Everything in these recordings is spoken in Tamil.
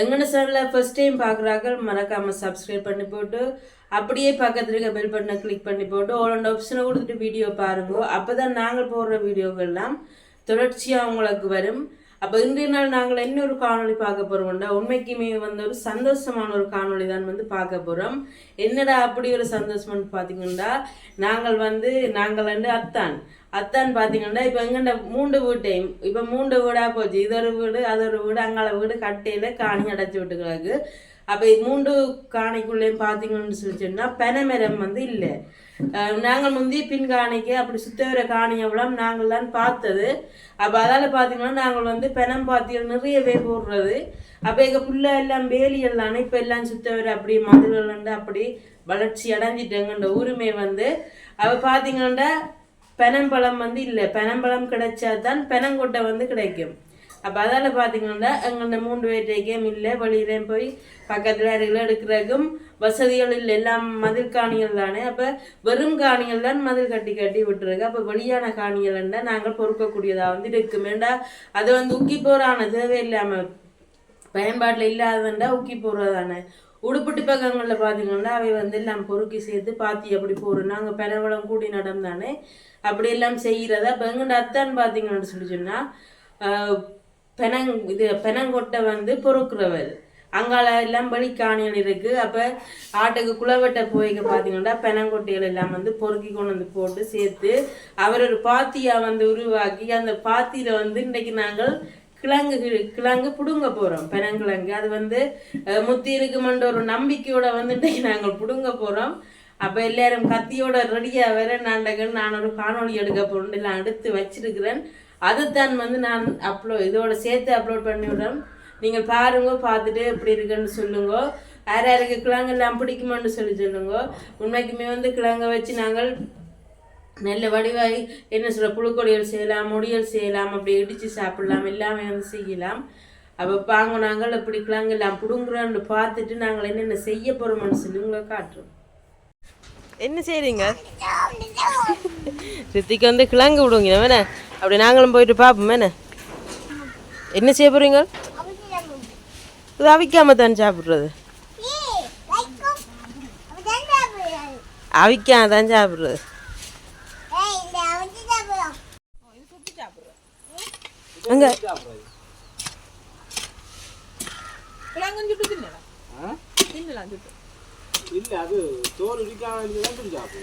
எங்கன சேனலில் ஃபஸ்ட் டைம் பார்க்குறாங்க மறக்காமல் சப்ஸ்கிரைப் பண்ணி போட்டு அப்படியே பக்கத்தில் இருக்க பெல் பட்டனை கிளிக் பண்ணி போட்டு ஆல் அண்ட் ஆப்ஷனை கொடுத்துட்டு வீடியோ பாருங்க. அப்போ தான் நாங்கள் போடுற வீடியோக்கள்லாம் தொடர்ச்சியாக உங்களுக்கு வரும். அப்போ இன்றைய நாள் நாங்கள் என்ன ஒரு காணொளி பார்க்க போகிறோம்டா உண்மைக்குமே வந்து ஒரு சந்தோஷமான ஒரு காணொளி தான் வந்து பார்க்க போகிறோம் என்னடா அப்படி ஒரு சந்தோஷம்னு பார்த்தீங்கன்னா நாங்கள் வந்து நாங்கள் வந்து அத்தான். அத்தான் பார்த்தீங்கன்னா இப்போ எங்கண்ட மூன்று வீட்டையும் இப்போ மூன்று வீடாக போச்சு. இது ஒரு வீடு அது ஒரு வீடு அங்கால வீடு கட்டையில் காணி அடைச்சி விட்டுக்கிறாங்க. அப்போ மூன்று காணிக்குள்ளேயும் பார்த்தீங்கன்னு சொல்லி சொன்னால் பனைமரம் வந்து இல்லை. நாங்கள் முந்தி பின் காணிக்கு அப்படி சுத்த வர காணி எவ்வளோ நாங்கள் தான் பார்த்தது. அப்போ அதால் பார்த்தீங்கன்னா நாங்கள் வந்து பெனம் பாத்திகள் நிறையவே போடுறது. அப்போ எங்கள் புள்ள எல்லாம் வேலிகள் தானே இப்போ எல்லாம் சுத்த வர அப்படி மதுகள் வந்து அப்படி வளர்ச்சி அடைஞ்சிட்டேங்கன்ற உரிமை வந்து அப்போ பார்த்தீங்கன்னா பெனம்பழம் வந்து இல்லை பெனம்பழம் கிடைச்சா தான் பெனங்கொட்டை வந்து கிடைக்கும். அப்போ அதால் பார்த்தீங்கன்னா எங்கள்கிட்ட மூன்று வேட்டைக்கேம் இல்லை வெளியிலேயும் போய் பக்கத்தில் அருகில் எடுக்கிறதுக்கும் வசதிகள் இல்லை எல்லாம் மதில் காணிகள் தானே. அப்போ வெறும் காணிகள் தான் மதில் கட்டி கட்டி விட்டுருக்கு. அப்போ வெளியான காணிகள்ண்டா நாங்கள் பொறுக்கக்கூடியதாக வந்து இருக்கும் ஏண்டா அது வந்து உக்கி போகிறான தேவையில்லாமல் பயன்பாட்டில் இல்லாததுண்டா உக்கி போடுறதானே உடுப்பட்டு பக்கங்களில் பார்த்தீங்கன்னா அவை வந்து எல்லாம் பொறுக்கி சேர்த்து பாத்தி அப்படி போகிறோம் நாங்கள் பெறவளம் கூடி நடந்தானே அப்படி எல்லாம் செய்கிறத இப்போ எங்கள்கிட்ட அத்தான் பார்த்தீங்கன்னு சொல்லி சொன்னால் பெனங் இது பெனங்கொட்டை வந்து பொறுக்கிறவர். அங்கால எல்லாம் பலி காணிகள் இருக்குது அப்போ ஆட்டுக்கு குளவெட்ட போய்க்க பார்த்தீங்கன்னா பெனங்கொட்டைகள் எல்லாம் வந்து பொறுக்கி கொண்டு வந்து போட்டு சேர்த்து அவர் ஒரு பாத்தியாக வந்து உருவாக்கி அந்த பாத்தியில் வந்து இன்றைக்கு நாங்கள் கிழங்கு கிழங்கு பிடுங்க போகிறோம் பெனங்கிழங்கு. அது வந்து முத்தி இருக்குமென்ற ஒரு நம்பிக்கையோட வந்து இன்றைக்கு நாங்கள் பிடுங்க போகிறோம் அப்போ எல்லாரும் கத்தியோட ரெடியாக வேற நாண்டகன் நான் ஒரு காணொளி எடுக்க போகிறேன் எல்லாம் எடுத்து வச்சிருக்கிறேன். அதுதான் வந்து நான் அப்லோட் இதோட சேர்த்து அப்லோட் பண்ணி விடுறேன் நீங்கள் பாருங்க பார்த்துட்டு எப்படி இருக்குன்னு சொல்லுங்க. யார் யாருக்கு கிழங்கு எல்லாம் பிடிக்குமான்னு சொல்லி சொல்லுங்க. உண்மைக்குமே வந்து கிழங்க வச்சு நாங்கள் நல்ல வடிவாய் என்ன சொல்ற புழுக்கொடியல் செய்யலாம் முடியல் செய்யலாம் அப்படி இடித்து சாப்பிடலாம் எல்லாமே வந்து செய்யலாம். அப்போ பாங்க நாங்கள் அப்படி கிழங்கு எல்லாம் பிடுங்குறோன்னு பார்த்துட்டு நாங்கள் என்னென்ன செய்ய போகிறோம்னு சொல்லி உங்களை காட்டுறோம். என்ன செய்றீங்க? ரித்திக்கு வந்து கிழங்கு விடுங்க வேணே அப்படி நாங்களும் போயிட்டு பார்ப்போம் என்ன? என்ன செய்ய போறீங்க? இது அவிக்காம தான் சாப்பிட்றது? அவிக்காம தான் சாப்பிட்றது? அங்க. இல்ல அது தோல் இடிக்காம இருந்தா பிடிச்சாப்பு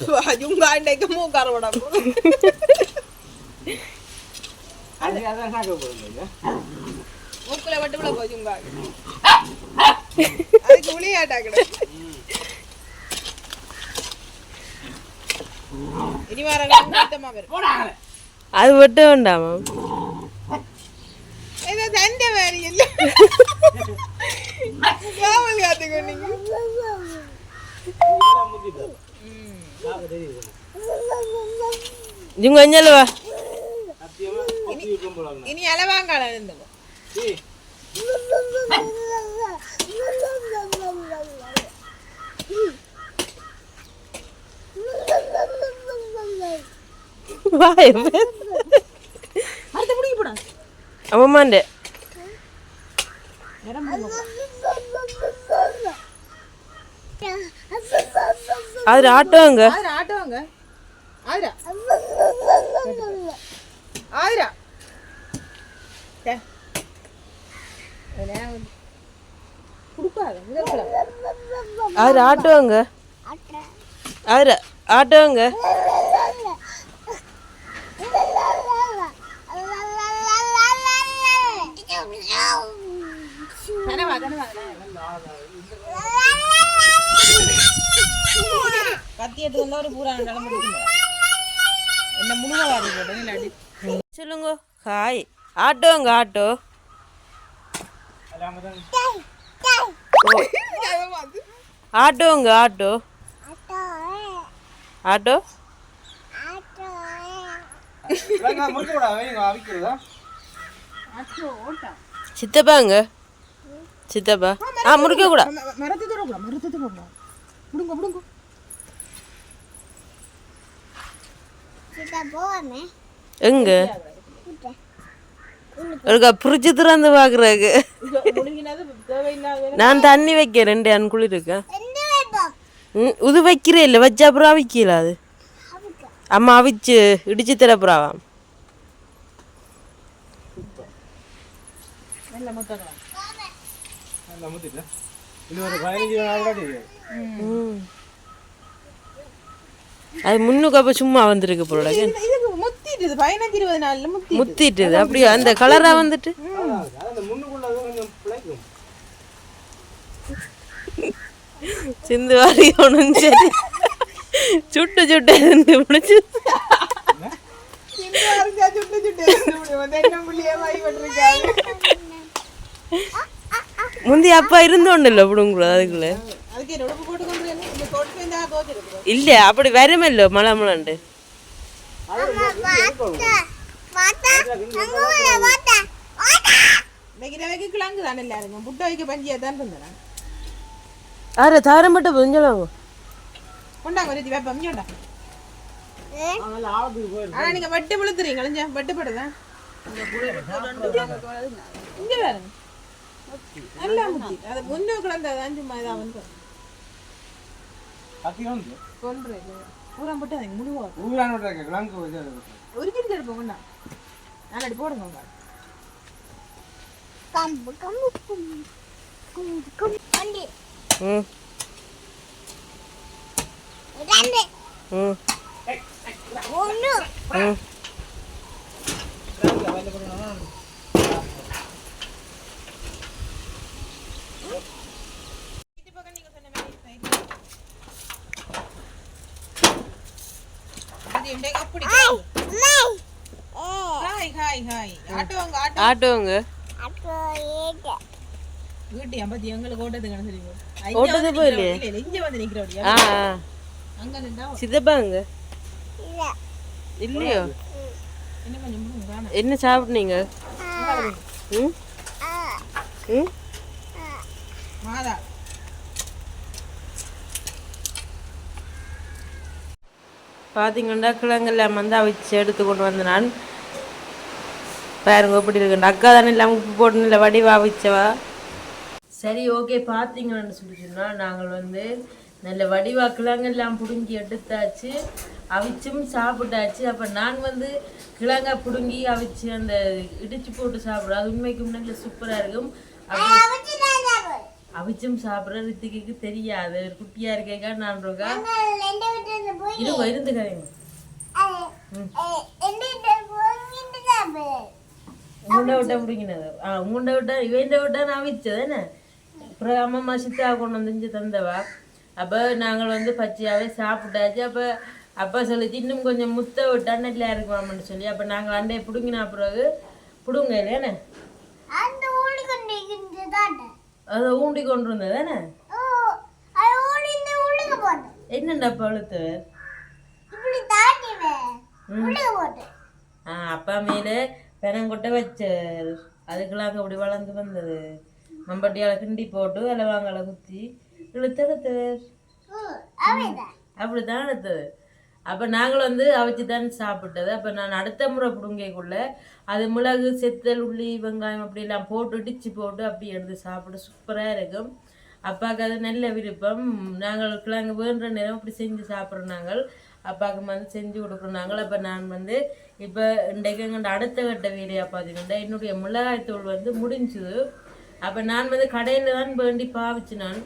போங்க யாரு ஜுங்காங்க ஜுங்கா இன்றைக்கு மூக்கார போறீங்க மூக்குல வட்டு விட போ ஜுங்கா அதுக்கு விளையாட்டாக்கட இனி வர சுத்தமா வரும் அது மட்டும் வேண்டாமா ஏதோ சண்டை வேறு இல்லை காவல் காத்துக்கோ நீங்க ഇങ്ങ് കഴിഞ്ഞല്ലോ ഇനി അലവാൻ കാണാനുണ്ടോ അമ്മമാന്റെ ஆட்டோங்க ஆயிரா ஆயிரா டே. என்ன கொடுக்காத முதல்ல அது ஆட்டோங்க அது ஆட்டோங்க கனவா கனவா. கத்தி எடுத்து வந்தா ஒரு பூரா நிலம என்ன முழுவா வாரி போட்டேன் சொல்லுங்க ஹாய் ஆட்டோங்க ஆட்டோ. ஆட்டோங்க ஆட்டோ. ஆட்டோ சித்தப்பாங்க சித்தப்பா. ஆ முடிக்க கூட மரத்தை தொடக்கூடாது மரத்தை தொடக்கூடாது விடுங்க விடுங்க. எங்க? ஒருக்கா புரிச்சு திறந்து தேவையில்லாத நான் தண்ணி வைக்க ரெண்டு அன்குள் இருக்கேன் ம், இது வைக்கிறே இல்லை வச்சா அப்புறம் அவிக்கல அது? அம்மா அவிச்சு இடிச்சு தரப்புறாவாம் நல்ல முத்தக்கலாம் நல்லா முத்திட்டேன் ஒரு பதினஞ்சு நாள் காட்டி ம். அது முன்னுக்கு அப்ப சும்மா வந்திருக்கு போல இதுக்கு முத்திட்டுது பதினஞ்சு இருபது நாள்ல முத்தி முத்திட்டுது அப்படியே? அந்த கலரா வந்துட்டு? சிந்து வாரி ஒன்றும் சரி சுட்டு சுட்டு இருந்து முடிச்சு சுட்டு சுட்டு முந்தி அப்பா இருந்தோண்டு பிடுங்குறது அதுக்குள்ள. இல்ல அப்படி வருமல்லோ மழை மழண்டு இன்னைக்கு ரவைக்கு கிழங்கு தானே எல்லாருக்கும்? புட்டை வைக்க பஞ்சியா தான் நல்லா முத்தி அது முன்னே கிடந்ததான் சும்மா இதாக வந்து கத்தி வந்து கொன்று பூரா போட்டு அதுக்கு முழுவா ஊரான கிழங்கு இது ஒரு கிரிக்கெட் எடுப்போம் கொண்டா நாலடி போடுங்க உங்க ம் ம் ம் அது இன்றைக்கு அப்படி ஹாய் ஹாய் ஹாய் ஆட்டுவாங்க ஆட்டு ஆட்டுவங்க வீட்டு ஐம்பத்தி எங்களுக்கு ஓட்டத்துக்கு சொல்லி ஓட்டது போயிலே? இல்ல இங்க வந்து நிக்கிறோம் ஆ ஆ. அங்க நின்றா சித்தப்பாங்க. இல்லையோ? என்ன சாப்பிட்டீங்க? ம்? ம்? மாதா. பார்த்தீங்கன்னா கிழங்கெல்லாம் வந்து அவிச்சு எடுத்து கொண்டு வந்து நான். பாருங்க எப்படி இருக்கு. அக்கா தானே இல்லாமல் உப்பு போட்டு இல்லை வடிவா அவிச்சவா சரி ஓகே பார்த்தீங்கன்னு சொல்லி சொன்னால் நாங்கள் வந்து நல்ல வடிவா கிழங்கெல்லாம் பிடுங்கி எடுத்தாச்சு. அவிச்சும் சாப்பிட்டாச்சு. அப்போ நான் வந்து கிழங்க பிடுங்கி அவிச்சு அந்த இடிச்சு போட்டு சாப்பிட்றோம் அது உண்மைக்கும் நல்ல சூப்பராக இருக்கும். அவிச்சும் சாப்பிட்ற ரித்திக்கு தெரியாது. குட்டியா இருக்கேக்கா நான் இருக்கா இருங்க இருந்து கரைங்க உங்கள்ட விட்டா பிடிக்கினது ஆ உங்கள்ட விட்டா இவன்ட விட்டா நான் விச்சது என்ன அப்புறம் அம்மா சித்தா கொண்டு வந்து இங்க தந்தவா அப்போ நாங்கள் வந்து பச்சையாகவே சாப்பிட்டாச்சு அப்போ அப்பா சொல்லிச்சு இன்னும் கொஞ்சம் முத்த விட்டா நல்லா இருக்குமாம்னு சொல்லி அப்போ நாங்கள் அண்டையை பிடுங்கின பிறகு பிடுங்க இல்லையானே அதை ஊண்டி கொண்டு வந்தது தானே என்னண்டா பழுத்து ஆ அப்பா மேலே பெனங்கொட்டை வச்சார் அதுக்கெல்லாம் அங்கே அப்படி வளர்ந்து வந்தது. மம்பட்டியால் கிண்டி போட்டு இலவாங்கால குத்தி. இழுத்தெடுத்தவர் அப்படித்தான் எடுத்தது அப்போ நாங்கள் வந்து அவிச்சு தான் சாப்பிட்டது. அப்போ நான் அடுத்த முறை பிடுங்கைக்குள்ள அது மிளகு செத்தல் உள்ளி வெங்காயம் அப்படிலாம் போட்டு இடிச்சு போட்டு அப்படி எடுத்து சாப்பிட சூப்பராக இருக்கும். அப்பாவுக்கு அது நல்ல விருப்பம். நாங்கள் அங்கே வேண்டுற நேரம் அப்படி செஞ்சு சாப்பிட்றோம் நாங்கள். அப்பாவுக்கு வந்து செஞ்சு கொடுக்குறோம் நாங்கள் அப்போ நான் வந்து இப்போ இன்றைக்கு எங்கள் அடுத்த கட்ட வீடியோ பார்த்தீங்கன்னா என்னுடைய மிளகாய்த்தூள் வந்து முடிஞ்சுது. அப்போ நான் வந்து கடையில் தான் வேண்டி பாவிச்சு நான்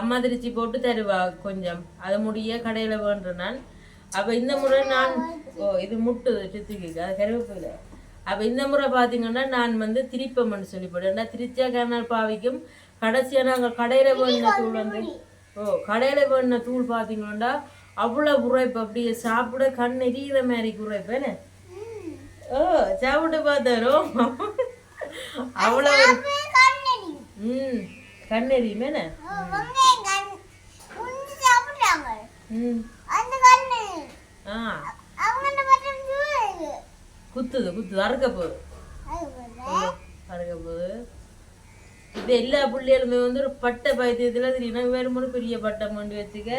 அம்மா திருச்சி போட்டு தருவா கொஞ்சம். அதை முடிய கடையில் வேண்டுறேன் நான். அப்போ இந்த முறை நான் ஓ இது முட்டுது சித்திக்கு அது கருவேப்பிலை. அப்போ இந்த முறை பார்த்தீங்கன்னா நான் வந்து திரிப்பம்னு சொல்லி போட்டேன் திருச்சியா கேனால் பாவிக்கும். கடைசியாக நாங்கள் கடையில் வேணுன தூள் வந்து ஓ கடையில் வேணுன தூள் பார்த்தீங்கன்னா அவ்வளோ உரைப்பு அப்படியே சாப்பிட கண் எரியிற மாதிரி குறைப்பேனே ஓ சாப்பிட்டு பார்த்தாரோ? அவ்வளோ ம் கண் எரியுமேனே ம். ஆ. குத்துது குத்துது அறுக்க போகுது. அறுக்க போகுது. இப்போ எல்லா பிள்ளைகளுமே வந்து ஒரு பட்டை பயத்தியத்தில் திடீர்னு வேறு மூணு பெரிய பட்டம் கொண்டு வச்சுக்க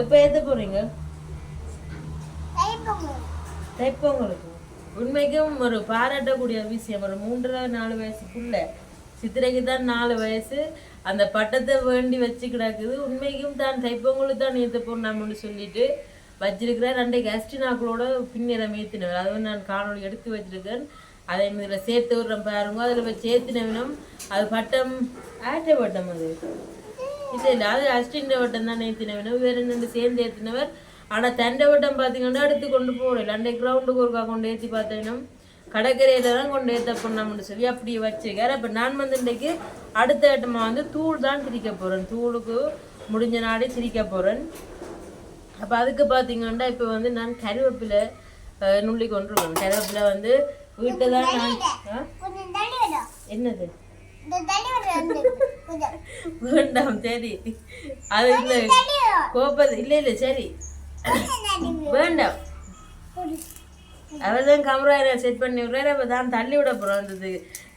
எப்போ ஏற்ற போகிறீங்க தைப்பொங்கலுக்கு. உண்மைக்கும் ஒரு பாராட்டக்கூடிய விஷயம். ஒரு மூன்றரை நாலு வயசுக்குள்ள சித்திரைக்கு தான் நாலு வயசு. அந்த பட்டத்தை வேண்டி வச்சு கிடக்குது. உண்மைக்கும் தான் தைப்பொங்கலுக்கு தான் ஏற்ற போடணும்னு சொல்லிட்டு வச்சிருக்கிறேன் ரெண்டை அஸ்டினாக்களோட பின்னிறம் ஏற்றினவர் அதுவும் நான் காணொலி எடுத்து வச்சிருக்கேன். அதை இதில் சேர்த்து விடுறேன் பாருங்க. அதில் போய் சேர்த்தினவினம் அது பட்டம் ஆட்ட பட்டம் அது. இல்லை இல்லை. அது அஸ்டின்ற வட்டம் தான் ஏற்றினவனும் வேறு ரெண்டு சேர்ந்து ஏற்றினவர் ஆனால் தண்டை வட்டம் பார்த்தீங்கன்னா எடுத்து கொண்டு போகல அண்டை கிரவுண்டுக்கு ஒருக்கா கொண்டு ஏற்றி பார்த்தேனும். கடற்கரையில தான் கொண்டு ஏற்ற பண்ணோம்னு சொல்லி அப்படியே வச்சுக்கார் அப்போ நான் வந்து இன்றைக்கு அடுத்த கட்டமாக வந்து தூள் தான் திரிக்க போகிறேன் தூளுக்கு முடிஞ்ச நாளே திரிக்க போகிறேன் அப்போ அதுக்கு பார்த்தீங்கன்னா இப்போ வந்து நான் கருவேப்பிலை நுள்ளி கொண்டுருவேன் கருவேப்பிலை வந்து வீட்டில் தான் நான் என்னது? வேண்டாம் சரி. அது இல்லை கோப்பது இல்லை இல்லை சரி. வேண்டாம். அவர் தான் கேமரா செட் பண்ணி விடுறாரு. அப்போ தான் தள்ளி விட போகிறோம் அந்த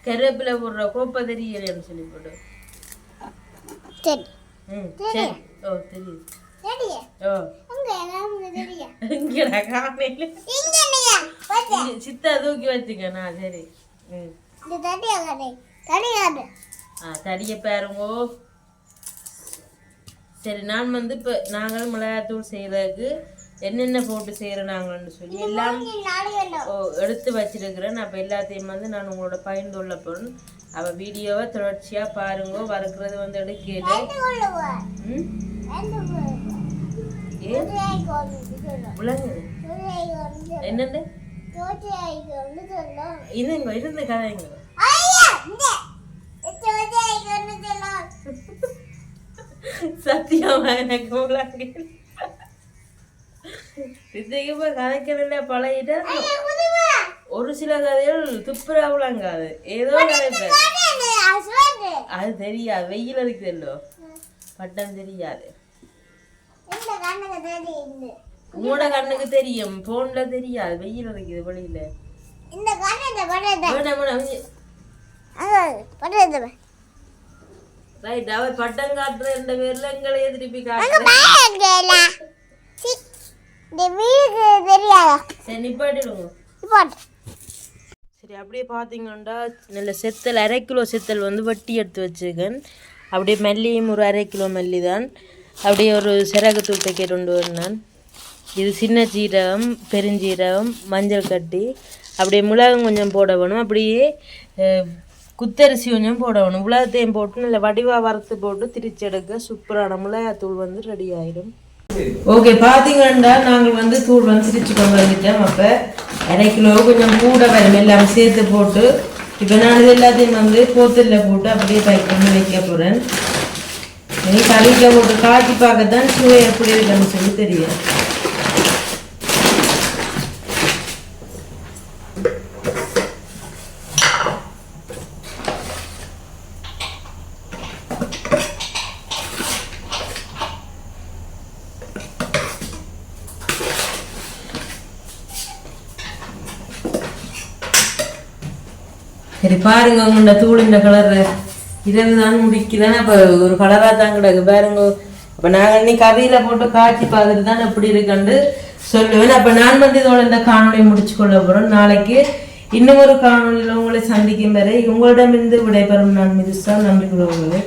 கருவேப்பிலை போடுற கோப்பை தெரியலன்னு சொல்லி போட்டு. சரி. ம் சரி. ஓ தெரியுது. சித்தா தூக்கி வச்சுக்க நான் சரி. ம். தடியை பாருங்கோ. சரி நான் வந்து இப்போ நாங்கள் மிளகாத்தூள் செய்கிறதுக்கு என்னென்ன போட்டு செய்கிறோம் நாங்கள்னு சொல்லி எல்லாம் எடுத்து வச்சிருக்கிறேன். அப்போ எல்லாத்தையும் வந்து நான் உங்களோட பகிர்ந்துள்ள பொருள். அவள் வீடியோவை தொடர்ச்சியாக பாருங்க. வறுக்கிறது வந்து எடுக்கல என்னண்டு இருந்து கதைங்க ஐயா இந்த தோட்டியாய்க்கு ஒன்று சொல்லணும் சத்தியமா எனக்கு போய் கதைக்கிறதுல பழகிட்டா ஒரு சில கதைகள் துப்புரா விளங்காது ஏதோ கதைப்பேன் அது தெரியாது வெயில் இருக்குதல்லோ பட்டம் தெரியாது. உங்களோட கண்ணுக்கு தெரியும் போன்ல தெரியாது வெயில் இருக்குது வெளியில. இந்த கண்ணத்தை படுறது வேணாம் வேணாம் அது படுறது ரைட் அவர் பட்டம் காட்டுற பேர்ல எங்களையே திருப்பி காட்டுற. இந்த வீடு தெரியாதா? சரி நிப்பாட்டிடுங்க இப்போ சரி அப்படியே பார்த்தீங்கன்னா நல்ல செத்தல் அரை கிலோ செத்தல் வந்து வட்டி எடுத்து வச்சுருக்கேன். அப்படியே மல்லியும் ஒரு அரை கிலோ மல்லி தான் அப்படியே ஒரு சிறகு பேக்கெட் கொண்டு வந்தேன். இது சின்ன சீரகம் பெருஞ்சீரகம் மஞ்சள் கட்டி. அப்படியே மிளகும் கொஞ்சம் போட வேணும். அப்படியே குத்தரிசி கொஞ்சம் போடணும். உலகத்தையும் போட்டு நல்ல வடிவாக வறுத்து போட்டு திரிச்செடுக்க சூப்பரான மிளகாத்தூள் வந்து ரெடி ஆயிடும். ஓகே பார்த்தீங்கன்னா நாங்கள் வந்து தூள் வந்து திரிச்சு கொண்டு வந்துட்டோம் அப்போ அரை கிலோ கொஞ்சம் கூட வரும். எல்லாம் சேர்த்து போட்டு இப்போ நான் இது எல்லாத்தையும் வந்து போத்தலில் போட்டு அப்படியே பேக் பண்ணி வைக்க போகிறேன் இனி கறியில் போட்டு காய்ச்சி பார்க்கத்தான் சுவை எப்படி இருக்குன்னு சொல்லி தெரியும். சரி பாருங்க உங்களோட இந்த கலர் இரவு தான் முடிக்குதானே அப்போ ஒரு கலராக தான் கிடக்கு. பாருங்க. அப்போ நாங்கள் இன்னைக்கு கறியில் போட்டு காய்ச்சி பார்த்துட்டு தான் எப்படி இருக்குன்னு சொல்லுவேன். அப்போ நான் வந்து இதோட இந்த காணொளி முடிச்சு கொள்ள போகிறோம் நாளைக்கு இன்னும் ஒரு காணொலியில் உங்களை சந்திக்கும் வரை உங்களிடமிருந்து விடைபெறும் நான் மிதுசா. நம்பிக்கொள்ளுங்களே